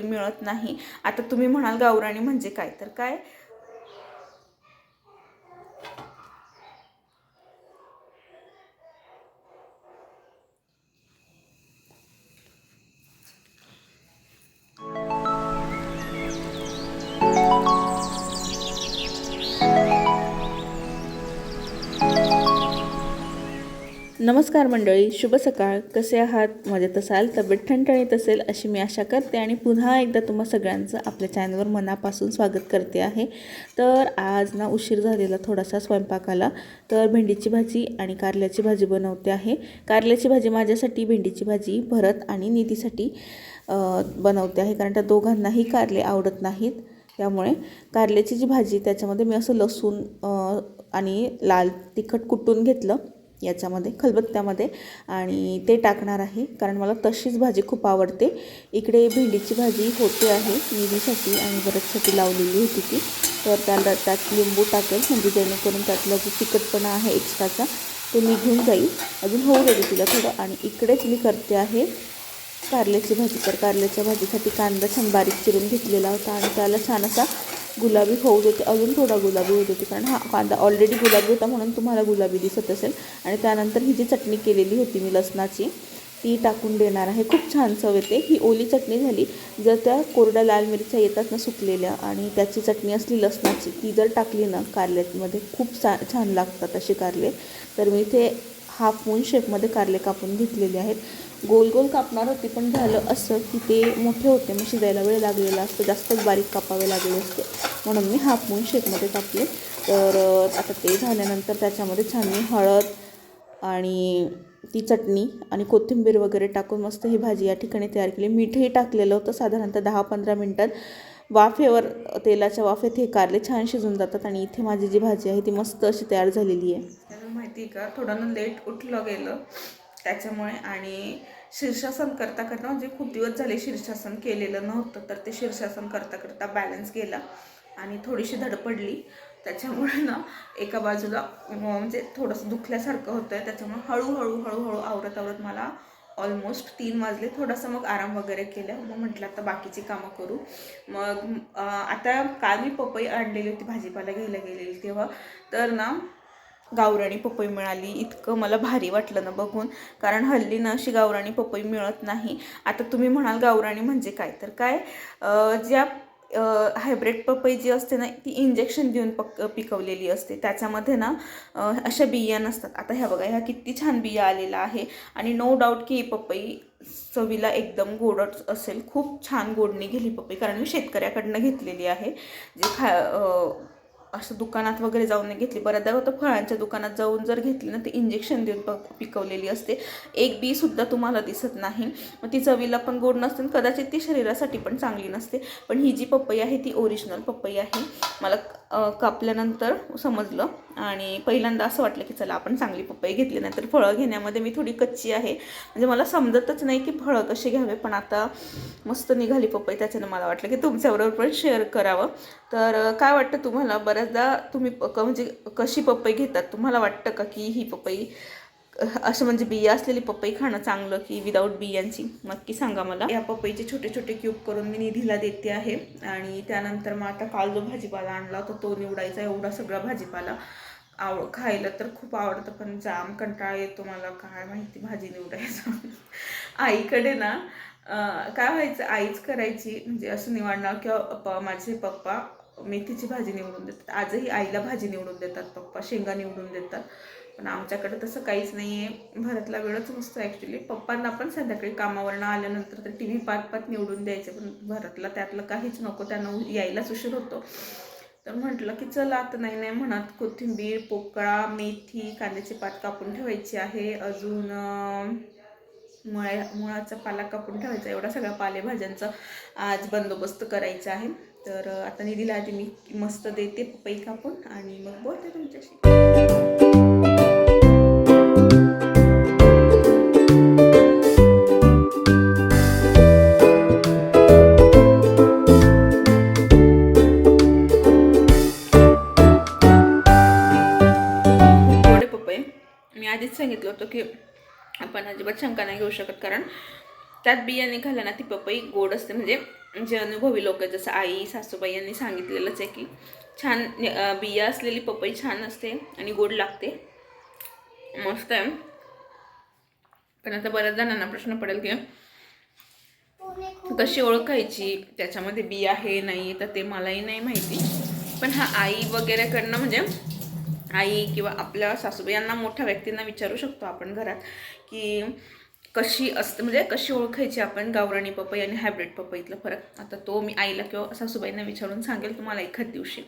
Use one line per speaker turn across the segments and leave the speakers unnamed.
मिळत नाही. आता तुम्ही म्हणाल गावराणी म्हणजे काय? तर काय? नमस्कार मंडळी शुभ सकाळ. कसे आहात? मजेत असाल? तब्येत ठणठणीत असेल अशी मी आशा करते आणि पुन्हा एकदा तुम्हा सगळ्यांचं आपल्या चॅनलवर मनापासून स्वागत करते आहे. तर आज ना उशीर झालेला थोडासा स्वयंपाकाला. तर भेंडीची भाजी आणि कारल्याची भाजी बनवते आहे. कारल्याची भाजी माझ्यासाठी भेंडीची भाजी भरत आणि निधीसाठी बनवते आहे. कारण त्या दोघांनाही कारले आवडत नाहीत. त्यामुळे कारल्याची जी भाजी त्याच्यामध्ये मी असं लसूण आणि लाल तिखट कुटून घेतलं. याच्यामध्ये खलबत्त्यामध्ये आणि ते टाकणार आहे. कारण मला तशीच भाजी खूप आवडते. इकडे भेंडीची भाजी होते आहे निधीसाठी आणि बरचसाठी लावलेली होती ती. तर त्याला त्यात लिंबू टाकेल म्हणजे जेणेकरून त्यातला जो तिखटपणा आहे एक्स्ट्राचा तो निघून जाईल. अजून होऊ देते तिला थोडं. आणि इकडेच मी करते आहे कारल्याची भाजी. तर कारल्याच्या भाजीसाठी कांदा छान बारीक चिरून घेतलेला होता आणि त्याला छान असा गुलाबी होऊ देते. अजून थोडा गुलाबी होऊ देते. कारण हा कांदा ऑलरेडी गुलाबी होता म्हणून तुम्हाला गुलाबी दिसत असेल. आणि त्यानंतर ही जी चटणी केलेली होती मी लसणाची ती टाकून देणार आहे. खूप छान चव येते. ही ओली चटणी झाली. जर त्या कोरड्या लाल मिरच्या येतात ना सुकलेल्या आणि त्याची चटणी असली लसणाची ती जर टाकली ना कारल्यामध्ये खूप छा छान लागतात असे कारले. तर मी इथे हाफ मून शेपमध्ये कारले कापून घेतलेले आहेत. गोल गोल कापणार होती पण झालं असं की ते मोठे होते. मग शिजायला वेळ लागलेला असतो जास्तच बारीक कापावे लागले असते. म्हणून मी हापून शेतमध्ये कापले. तर आता ते झाल्यानंतर त्याच्यामध्ये छान मी हळद आणि ती चटणी आणि कोथिंबीर वगैरे टाकून मस्त ही भाजी या ठिकाणी तयार केली. मीठही टाकलेलं होतं साधारणतः दहा पंधरा मिनटात. वाफेवर तेलाच्या वाफेत हे कारले छान शिजून जातात आणि इथे माझी जी भाजी आहे ती मस्त अशी तयार झालेली आहे. माहिती का? थोडं लेट उठलं गेलं. त्याच्यामुळे आणि शीर्षासन करता करता म्हणजे खूप दिवस झाले शीर्षासन केलेलं नव्हतं तर ते शीर्षासन करता करता बॅलन्स गेला आणि थोडीशी धडपडली त्याच्यामुळे ना एका बाजूला म्हणजे थोडंसं दुखल्यासारखं होतं आहे त्याच्यामुळे हळूहळू हळूहळू आवरत आवरत मला ऑलमोस्ट तीन वाजले. थोडासा मग आराम वगैरे केला. मग म्हटलं आता बाकीची कामं करू. मग आता काल मी पपई आणलेली होती भाजीपाला घ्यायला गेलेली तेव्हा. तर ना गावराणी पपई मिळाली. इतकं मला भारी वाटलं ना बघून. कारण हल्ली ना अशी गावराणी पपई मिळत नाही. आता तुम्ही म्हणाल गावराणी म्हणजे काय? तर काय ज्या हायब्रिड पपई जी असते ना ती इंजेक्शन देऊन पक पिकवलेली असते. त्याच्यामध्ये ना अशा बिया नसतात. आता ह्या बघा ह्या किती छान बिया आलेला आहे. आणि नो डाऊट की पपई चवीला एकदम गोडच असेल. खूप छान गोडणी गेली पपई. कारण मी शेतकऱ्याकडनं घेतलेली आहे. जे खा असं दुकानात वगैरे जाऊन नाही घेतली. बऱ्याचदा होतं फळांच्या दुकानात जाऊन जर घेतली ना ते इंजेक्शन देऊन प पिकवलेली असते. एक बी सुद्धा तुम्हाला दिसत नाही. मग ती चवीला पण गोड नसते कदाचित ती शरीरासाठी पण चांगली नसते. पण ही जी पपई आहे ती ओरिजिनल पपई आहे. मला कापल्यानंतर समजलं. आणि पहिल्यांदा असं वाटलं की चला आपण चांगली पपई घेतली नाही तर फळं घेण्यामध्ये मी थोडी कच्ची आहे. म्हणजे मला समजतच नाही की फळं कसे घ्यावे पण आता मस्त निघाली पपई त्याच्यानं मला वाटलं की तुमच्याबरोबर पण शेअर करावं. तर काय वाटतं तुम्हाला? बऱ्याचदा तुम्ही प- क- म्हणजे कशी पपई घेतात? तुम्हाला वाटतं का की ही पपई असं म्हणजे बिया असलेली पपई खाणं चांगलं की विदाऊट बियांची? नक्की सांगा मला. या पपईचे छोटे छोटे क्यूब करून मी निधीला देते आहे. आणि त्यानंतर मग आता काल जो भाजीपाला आणला होता तो निवडायचा एवढा सगळा भाजीपाला. आव खायला तर खूप आवडतं पण जाम कंटाळा येतो मला. काय माहिती भाजी निवडायचं. आईकडे ना काय व्हायचं आईच करायची म्हणजे असं निवडणार किंवा माझे पप्पा मेथीची भाजी निवडून देतात. आजही आईला भाजी निवडून देतात पप्पा शेंगा निवडून देतात. पण आमच्याकडे तसं काहीच नाही आहे भरतला वेळच नसतो ॲक्च्युली पप्पांना पण संध्याकाळी कामावरनं आल्यानंतर तर टी व्ही पाच पाच निवडून द्यायचे पण भरतला त्यातलं काहीच नको. त्यांना यायलाच उशीर होतो. तर म्हटलं की चला आता नाही नाही म्हणत. कोथिंबीर पोकळा मेथी कांद्याची पात कापून ठेवायची आहे. अजून मुळ्या मुळाचा पाला कापून ठेवायचा. एवढा सगळ्या पालेभाज्यांचा आज बंदोबस्त करायचा आहे. तर आता निधीला आधी मी मस्त देते पपई कापून आणि मग बोलते तुमच्याशी. गोडे मी आधीच सांगितलं होतं की आपण अजिबात शंका नाही घेऊ शकत कारण त्यात बिया निघाल्या ना ती पपई गोड असते. म्हणजे जे अनुभवी लोक जसं आई सासूबाई यांनी सांगितलेलंच आहे की छान बिया असलेली पपई छान असते आणि गोड लागते. मस्त आहे. पण आता बऱ्याच जणांना प्रश्न पडेल की कशी ओळखायची त्याच्यामध्ये बिया आहे नाही तर ते मलाही नाही माहिती. पण हा आई वगैरेकडनं म्हणजे आई किंवा आपल्या सासूबाई यांना मोठ्या व्यक्तींना विचारू शकतो आपण घरात की कशी असते म्हणजे कशी ओळखायची आपण गावराणी पपई आणि हायब्रिड पपईतला फरक? आता तो मी आईला किंवा सासूबाईंना विचारून सांगेल तुम्हाला एखाद दिवशी.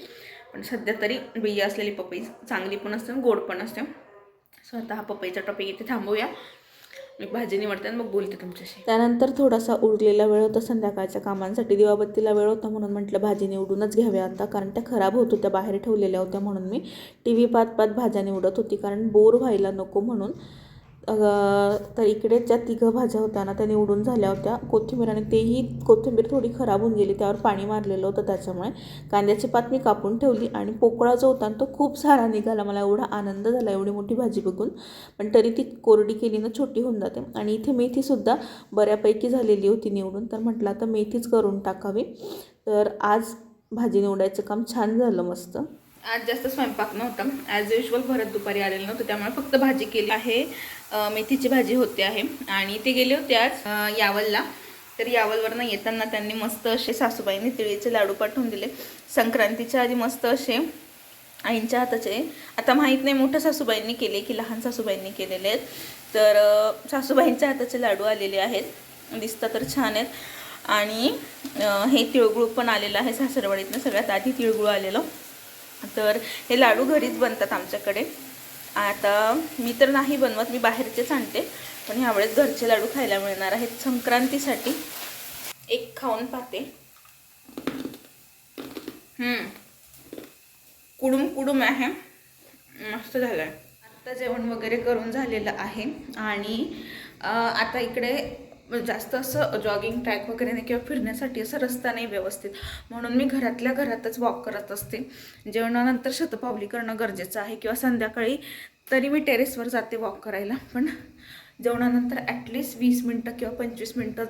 पण सध्या तरी बिया असलेली पपई चांगली पण असते आणि गोड पण असते. सो आता हा पपईचा टॉपिक इथे थांबूया. मी भाजी निवडते आणि मग बोलते तुमच्याशी. त्यानंतर थोडासा उरलेला वेळ होता संध्याकाळच्या कामांसाठी दिवाबत्तीला वेळ होता म्हणून म्हटलं भाजी निवडूनच घ्याव्या आता कारण त्या खराब होत होत्या बाहेर ठेवलेल्या होत्या म्हणून मी. टी व्ही पात पात भाज्या निवडत होती कारण बोर व्हायला नको म्हणून. तर इकडे ज्या तिघं भाज्या होत्या ना त्या निवडून झाल्या होत्या. कोथिंबीर आणि तेही कोथिंबीर थोडी खराब होऊन गेली त्यावर पाणी मारलेलं होतं त्याच्यामुळे. कांद्याची पात मी कापून ठेवली आणि पोकळा जो होता ना तो खूप सारा निघाला. मला एवढा आनंद झाला एवढी मोठी भाजी बघून. पण तरी ती कोरडी केली ना छोटी होऊन जाते. आणि इथे मेथीसुद्धा बऱ्यापैकी झालेली होती निवडून. तर म्हटलं आता मेथीच करून टाकावी. तर आज भाजी निवडायचं काम छान झालं मस्त. आज जास्त स्वयंपाक नव्हता. ॲज युजल भरत दुपारी आलेलं नव्हतं त्यामुळे फक्त भाजी केली आहे. मेथीची भाजी होते आहे. आणि ते गेले होते आज यावलला. तर यावलवरनं येताना त्यांनी मस्त असे सासूबाईंनी तिळीचे लाडू पाठवून दिले. संक्रांतीच्या आधी मस्त असे आईंच्या हाताचे. आता माहीत नाही मोठ्या सासूबाईंनी केले की लहान सासूबाईंनी केलेले आहेत. तर सासूबाईंच्या हाताचे लाडू आलेले आहेत. दिसतात तर छान आहेत. आणि हे तिळगुळ पण आलेलं आहे सासरवाडीतनं. सगळ्यात आधी तिळगुळ आलेलं. तर हे लाडू घरीच बनतात आमच्याकडे. आता मी तर नाही बनवत मी बाहेरचेच आणते. पण ह्यावेळेस घरचे लाडू खायला मिळणार आहेत संक्रांतीसाठी. एक खाऊन पाहते. कुडूम कुडूम आहे. मस्त झालं आहे आत्ता जेवण वगैरे करून झालेलं आहे. आणि आता इकडे म्हणजे जास्त असं जॉगिंग ट्रॅक वगैरे नाही किंवा फिरण्यासाठी असं रस्ता नाही व्यवस्थित. म्हणून मी घरातल्या घरातच वॉक करत असते. जेवणानंतर शतपावली करणं गरजेचं आहे किंवा संध्याकाळी तरी मी टेरेसवर जाते वॉक करायला. पण जेवणानंतर ॲटलिस्ट वीस मिनटं किंवा पंचवीस मिनटं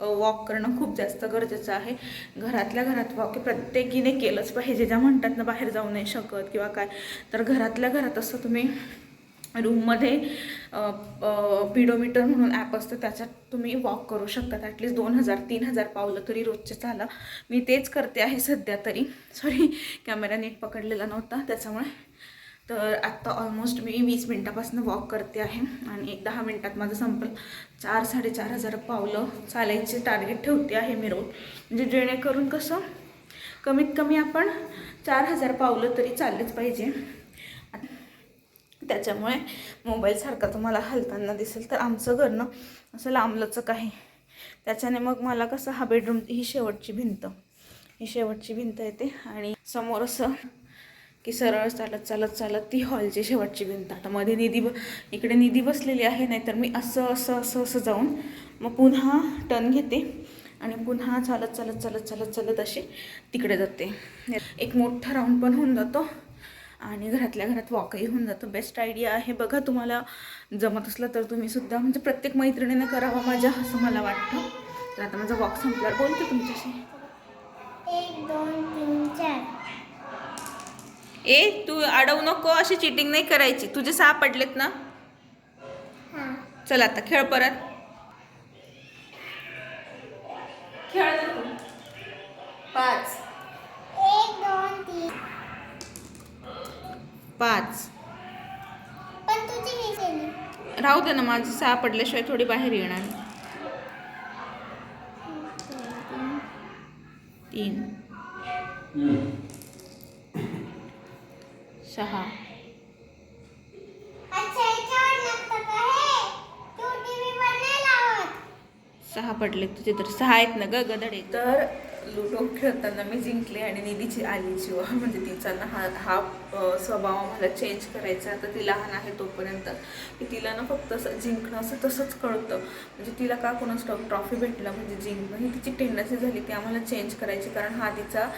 वॉक करणं खूप जास्त गरजेचं आहे. घरातल्या घरात वॉक प्रत्येकीने केलंच पाहिजे. ज्या म्हणतात ना बाहेर जाऊ नाही शकत किंवा काय. तर घरातल्या घरात असं तुम्ही रूममध्ये पिडोमीटर म्हणून ॲप असतं त्याच्यात तुम्ही वॉक करू शकता. ॲटलीस्ट दोन हजार तीन हजार पावलं तरी रोजचे चाला. मी तेच करते आहे सध्या तरी. सॉरी कॅमेरा नीट पकडलेला नव्हता त्याच्यामुळे. तर आत्ता ऑलमोस्ट मी वीस मिनटापासून वॉक करते आहे. आणि एक दहा मिनटात माझं संपल. चार साडेचार हजार पावलं चालायचे टार्गेट ठेवते आहे मी रोज. म्हणजे जेणेकरून कसं कमीत कमी आपण चार हजार पावलं तरी चाललेच पाहिजे. त्याच्यामुळे मोबाईलसारखा तुम्हाला हलताना दिसेल. तर आमचं घर ना असं लांबलचक आहे. त्याच्याने मग मला कसं हा बेडरूम ही शेवटची भिंत. ही शेवटची भिंत येते आणि समोर असं की सरळ चालत चालत चालत ती हॉलची शेवटची भिंत. आता मध्ये निधी ब इकडे निधी बसलेली आहे नाहीतर मी असं असं असं असं जाऊन मग पुन्हा टर्न घेते. आणि पुन्हा चालत चालत चालत चालत चालत अशी तिकडे जाते. एक मोठा राऊंड पण होऊन जातो. आणि घरातल्या घरात वॉकही होऊन जातं. बेस्ट आयडिया आहे बघा तुम्हाला. जमत असलं तर तुम्ही सुद्धा म्हणजे प्रत्येक मैत्रिणीनं करावा माझ्या असं मला वाटतं. तर आता माझा वॉक संपल्यावर बोलते तुमच्याशी.
एक दोन तीन चार.
ए तू अडवू नको. अशी चिटिंग नाही करायची. तुझे सहा पडलेत ना?
हां.
चल आता खेळ परत. खेळ पाच. पाच.
पण तुझी
राहू दे ना माझं सहा पडल्याशिवाय थोडी बाहेर येणार. तीन. सहा.
अच्छा याच्यावर नसतं का? हे तू टीव्ही वर नाही लावत.
सहा पडले तुझे तर. सहा आहेत ना ग गदडे तर लुडो खेळताना मी जिंकले आणि निधीची आली जीवा. म्हणजे तिचा ना हा हा स्वभाव आम्हाला चेंज करायचा आता ती लहान आहे तोपर्यंत. की तिला ना फक्त असं जिंकणं असं तसंच कळतं. म्हणजे तिला का कोणाच ट्रॉफी भेटला म्हणजे जिंकणं ही तिची टेंडन्सी झाली ती आम्हाला चेंज करायची. कारण हा तिचा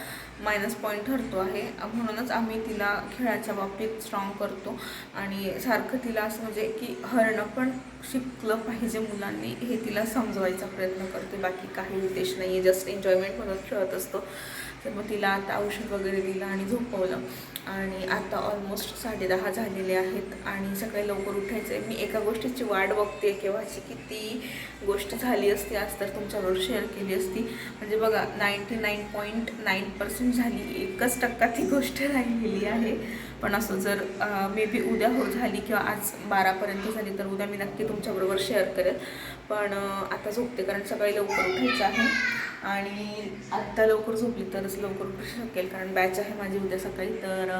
मायनस पॉईंट ठरतो आहे. म्हणूनच आम्ही तिला खेळाच्या बाबतीत स्ट्रॉंग करतो. आणि सारखं तिला असं म्हणजे की हरणं पण शिकलं पाहिजे मुलांनी. हे तिला समजवायचा प्रयत्न करते बाकी काही उद्देश नाही आहे जस्ट एन्जॉयमेंट म्हणून खेळत असतो. तर मग तिला आता औषध वगैरे दिलं आणि झोपवलं. आणि आता ऑलमोस्ट साडे दहा झालेले आहेत. आणि सकाळी लवकर उठायचं आहे मी एका गोष्टीची वाट बघते केव्हाची किती गोष्ट झाली असती आज तर तुमच्याबरोबर शेअर केली असती. म्हणजे बघा ninety nine point nine percent झाली. एकच टक्का ती गोष्ट राहिलेली आहे. पण असं जर मे बी उद्या हो झाली किंवा आज बारापर्यंत झाली तर उद्या मी नक्की तुमच्याबरोबर शेअर करेल. पण आता झोपते कारण सकाळी लवकर उठायचं आहे. आणि आत्ता लवकर झोपली तरच लवकर उठू शकेल कारण बॅच आहे माझी उद्या सकाळी. तर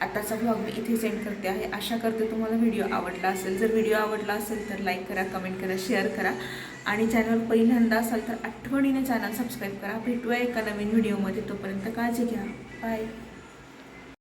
आत्ताचा ब्लॉग मी इथे सेंड करते आहे. आशा करते तुम्हाला व्हिडिओ आवडला असेल. जर व्हिडिओ आवडला असेल तर लाईक करा कमेंट करा शेअर करा. आणि चॅनल पहिल्यांदा असाल तर आठवणीने चॅनल सबस्क्राईब करा. भेटूया एका नवीन व्हिडिओमध्ये तोपर्यंत काळजी घ्या. बाय